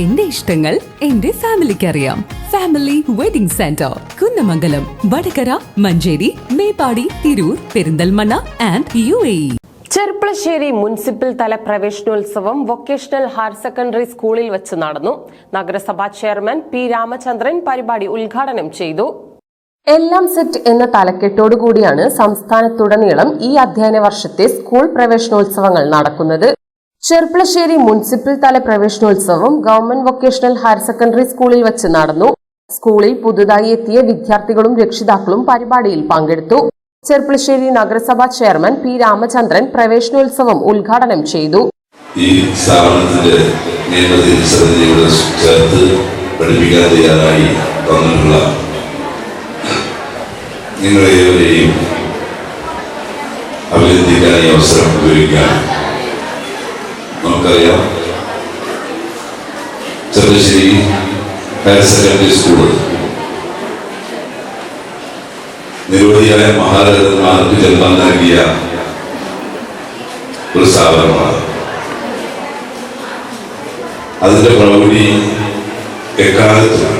എന്റെ ഇഷ്ടങ്ങൾ എന്റെ ഫാമിലിക്ക് അറിയാം family wedding centre Kunnamangalam Vadakara Manjeri Meppadi Tirur Perinthalmanna and U A Cherpulassery municipal തല പ്രവേശനോത്സവം വൊക്കേഷണൽ ഹയർ സെക്കൻഡറി സ്കൂളിൽ വെച്ച് നടന്നു. നഗരസഭാ ചെയർമാൻ പി രാമചന്ദ്രൻ പരിപാടി ഉദ്ഘാടനം ചെയ്തു. എല്ലാം സെറ്റ് എന്ന തലക്കെട്ടോടുകൂടിയാണ് സംസ്ഥാനത്തുടനീളം ഈ അധ്യയന വർഷത്തെ സ്കൂൾ പ്രവേശനോത്സവങ്ങൾ നടക്കുന്നത്. ചെർപ്പളശ്ശേരി മുനിസിപ്പൽ തല പ്രവേശനോത്സവം ഗവൺമെന്റ് വൊക്കേഷണൽ ഹയർ സെക്കൻഡറി സ്കൂളിൽ വെച്ച് നടന്നു. സ്കൂളിൽ പുതുതായി എത്തിയ വിദ്യാർത്ഥികളും രക്ഷിതാക്കളും പരിപാടിയിൽ പങ്കെടുത്തു. ചെർപ്പളശ്ശേരി നഗരസഭാ ചെയർമാൻ പി രാമചന്ദ്രൻ പ്രവേശനോത്സവം ഉദ്ഘാടനം ചെയ്തു. ഈ സ്ഥാപനത്തിന്റെ അഭിനന്ദിക്കാൻ ഈ അവസരം ഉപയോഗിക്കാൻ നമുക്കറിയാം. ചെറുശ്ശേരി ഹയർ സെക്കൻഡറി സ്കൂൾ നിരവധിയായ മഹാരഥന്മാർക്ക് ജന്മം നൽകിയ ഒരു സ്ഥാപനമാണ്. അതിന്റെ പ്രൗഢി എക്കാലത്തും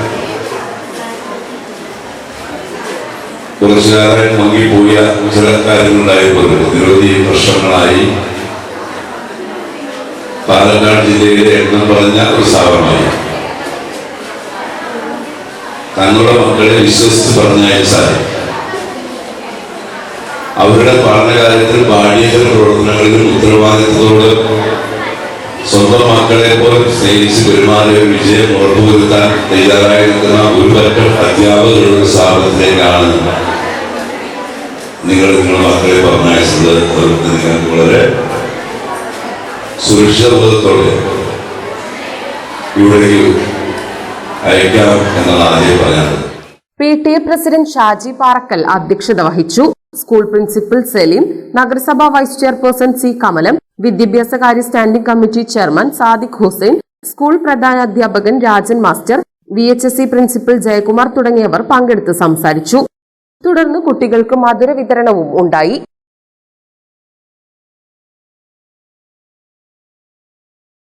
കുറച്ചു കാലം മങ്ങിപ്പോയ ചില കാര്യങ്ങളുണ്ടായപ്പോൾ നിരവധി വർഷങ്ങളായി പാലക്കാട് ജില്ലയിലെ എണ്ണം പറഞ്ഞ ഒരു സ്ഥാപനമായി. തങ്ങളുടെ മക്കളെ വിശ്വസിച്ച് പറഞ്ഞയച്ചാൽ അവരുടെ പഠനകാര്യത്തിൽ ബാഹ്യേതര പ്രവർത്തനങ്ങളിലും ഉത്തരവാദിത്തത്തോട് സ്വന്തം മക്കളെ പോലെ സ്നേഹിച്ച് പെരുമാറിയ വിജയം ഉറപ്പുവരുത്താൻ തയ്യാറായി നിൽക്കുന്ന ഒരു പറ്റം അധ്യാപകരുടെ സ്ഥാപനത്തിലേക്കാണ് നിങ്ങൾ നിങ്ങളുടെ മക്കളെ പറഞ്ഞയച്ചത്. നിങ്ങൾക്ക് വളരെ സുരക്ഷിതബോധത്തോടെ ഇവിടേക്ക് അയക്കാം എന്നാണ് ആദ്യം പറയാനുള്ളത് P T A president Shaji Parakkal അധ്യക്ഷത വഹിച്ചു. സ്കൂൾ പ്രിൻസിപ്പൽ സലീം നഗരസഭാ വൈസ് ചെയർപേഴ്സൺ സി കമലം വിദ്യാഭ്യാസ കാര്യ standing committee chairman Sadiq Hussain school പ്രധാന അധ്യാപകൻ Rajan master V H S C principal Jayakumar തുടങ്ങിയവർ പങ്കെടുത്ത് സംസാരിച്ചു. തുടർന്ന് കുട്ടികൾക്ക് മധുര വിതരണവും ഉണ്ടായി.